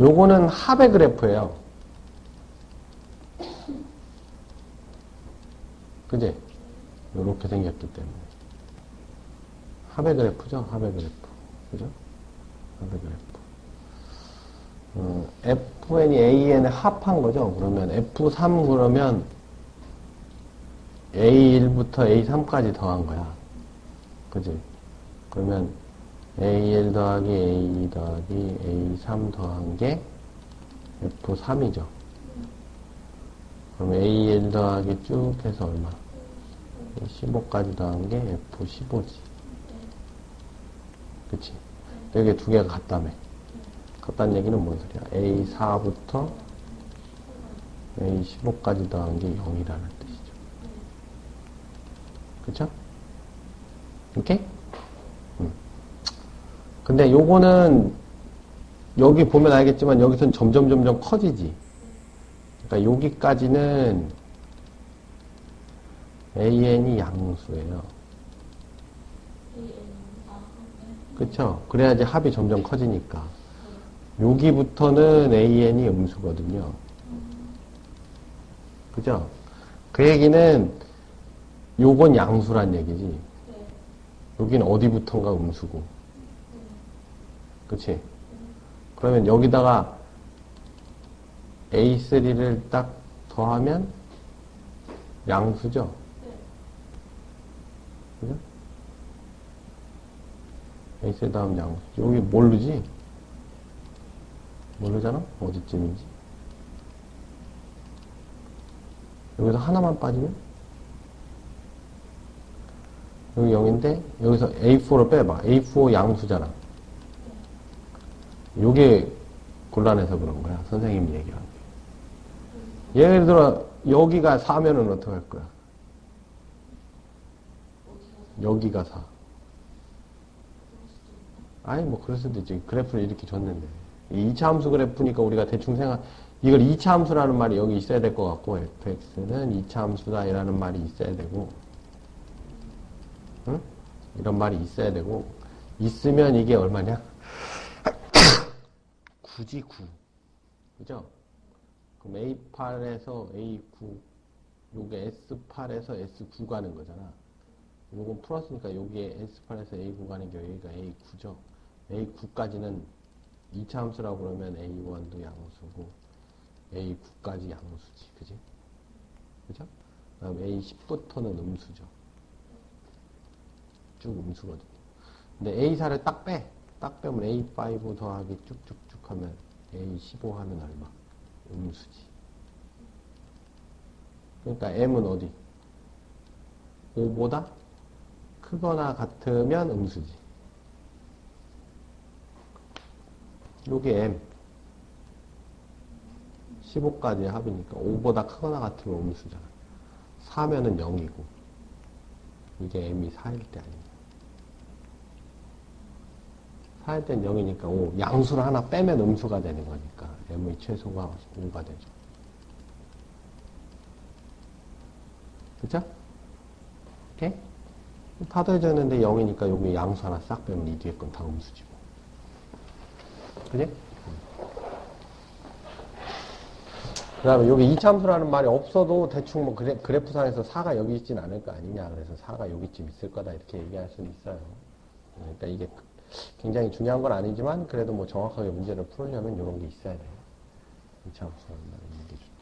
요거는 합의 그래프예요. 그지? 요렇게 생겼기 때문에. 합의 그래프죠? 합의 그래프. 그죠? 합의 그래프. 어, fn이 an에 합한 거죠? 그러면 f3 그러면 a1부터 a3까지 더한 거야. 그지? 그러면 a1 더하기 a2 더하기 a3 더한 게 f3이죠. 그럼 a1 더하기 쭉 해서 얼마? 15까지 더한 게 f15지. 그치? 여기 두 개가 같다며. 같다는 얘기는 뭔 소리야? a4부터 a15까지 더한 게 0이라는 뜻이죠. 그쵸? 오케이? 음. 근데 요거는 여기 보면 알겠지만 여기선 점점 점점 커지지. 그러니까 여기까지는 an이 양수예요. 그쵸? 그래야지 합이 점점 커지니까. 여기부터는 an이 음수거든요. 그죠? 그 얘기는 요건 양수란 얘기지. 여기는 어디부턴가 음수고. 그치? 그러면 여기다가 A3를 딱 더하면 양수죠? 그죠? A3 더하면 양수. 여기 모르지? 모르잖아? 어디쯤인지. 여기서 하나만 빠지면? 여기 0인데, 여기서 A4를 빼봐. A4 양수잖아. 요게 곤란해서 그런 거야. 선생님이 얘기한 게. 예를 들어, 여기가 4면은 어떻게 할 거야? 여기가 4. 아니, 뭐, 그럴 수도 있지. 그래프를 이렇게 줬는데. 이 2차 함수 그래프니까 우리가 대충 생각, 이걸 2차 함수라는 말이 여기 있어야 될 것 같고, fx는 2차 함수다, 이라는 말이 있어야 되고, 응? 이런 말이 있어야 되고, 있으면 이게 얼마냐? 9지 9. 그죠? 그럼 A8에서 A9, 요게 S8에서 S9 가는 거잖아. 요건 풀었으니까 여기에 S8에서 A9 가는 게 여기가 A9죠. A9까지는 2차 함수라고 그러면 A1도 양수고, A9까지 양수지. 그지? 그죠? 그 다음 A10부터는 음수죠. 쭉 음수거든요. 근데 A4를 딱 빼. 딱 빼면 A5 더하기 쭉쭉쭉 하면 A15 하면 얼마? 음수지. 그러니까 M은 어디? 5보다 크거나 같으면 음수지. 요게 M. 15까지 합이니까 5보다 크거나 같으면 음수잖아. 4면은 0이고. 이게 M이 4일 때 아니야. 4일 땐 0이니까 5. 양수를 하나 빼면 음수가 되는 거니까. M의 최소가 5가 되죠. 그죠? 오케이? 다 더해졌는데 0이니까 여기 양수 하나 싹 빼면 이 뒤에 건 다 음수지 뭐. 그지? 그 다음에 여기 이참수라는 말이 없어도 대충 뭐 그래, 그래프상에서 4가 여기 있진 않을 거 아니냐. 그래서 4가 여기쯤 있을 거다. 이렇게 얘기할 수는 있어요. 그러니까 이게 굉장히 중요한 건 아니지만 그래도 뭐 정확하게 문제를 풀으려면 이런 게 있어야 돼요. 이참수라는 말이 있는 게 좋죠.